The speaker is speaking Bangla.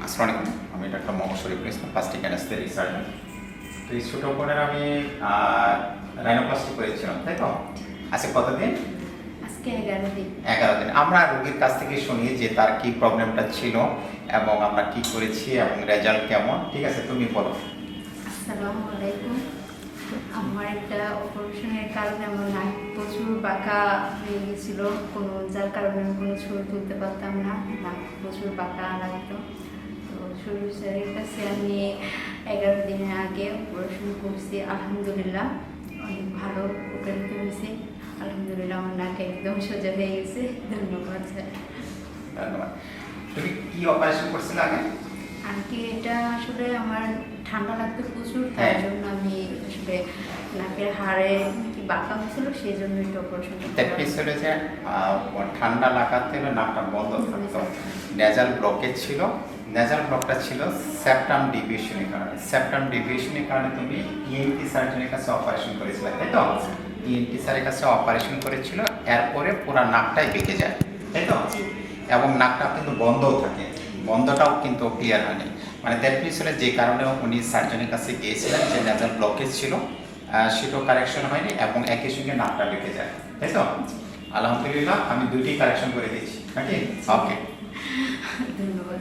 আসসালামু আলাইকুম। আমি doctor Mohammad Shariful Islam plastic anaesthetic surgeon তো এই ছোটো বোনের আমি রাইনোপ্লাস্টি করেছিলাম তাই তো? আজকে কতদিন? আজকে এগারো দিন। এগারো দিন। আমরা রোগীর কাছ থেকে শুনি যে তার কি প্রবলেমটা ছিল এবং আমরা কি করেছি এবং রেজাল্ট কেমন। ঠিক আছে তুমি বলো। আসসালামু আলাইকুম। আমার একটা অপারেশনের কারণে আমার নাক প্রচুর বাঁকা হয়ে গেছিল। কোনো যার কারণে আমি কোনো ছবি তুলতে পারতাম না। নাক প্রচুর বাঁকা লাগতো। তো শরীর স্যারের কাছে আমি এগারো দিনের আগে অপারেশন করছি আলহামদুলিল্লাহ অনেক ভালো উপকৃত হয়েছে আলহামদুলিল্লাহ আমার নাক একদম সোজা হয়ে গেছে ধন্যবাদ। স্যার ধন্যবাদ তুমি কি অপারেশন করছিলে আগে? আজকে এটা আসলে আমার ঠান্ডা লাগতো প্রচুর তার হ্যাঁ। জন্য আমি আসলে নাকের হাড়ে কি বাঁকা হয়েছিল সেই জন্য এটা অপারেশন যে ঠান্ডা লাগাতে হলে নাকটা বন্ধ থাকতো নেজাল ব্লকেজ ছিল নেজাল ব্লকটা ছিল সেপ্টাম ডিভিশনের কারণে। সেপ্টাম ডিভিশনের কারণে তুমি E ইএনটি সার্জনের কাছে অপারেশন করেছিলে তাই তো? ইএনটি স্যারের কাছে অপারেশন করেছিল এরপরে পুরো নাকটাই বেঁকে যায় তাই তো? এবং নাকটা কিন্তু বন্ধও থাকে। বন্ধটাও কিন্তু ক্লিয়ার হয়নি। মানে দ্যাট মিনস হলে যে কারণে উনি সার্জনের কাছে গিয়েছিলেন যে নেজাল ব্লকেজ ছিল সেটাও কারেকশন হয়নি এবং একই সঙ্গে নাকটা বেঁকে যায়। তাই তো? আলহামদুলিল্লাহ আমি দুইটি কারেকশন করে দিয়েছি। নাকি? ওকে ধন্যবাদ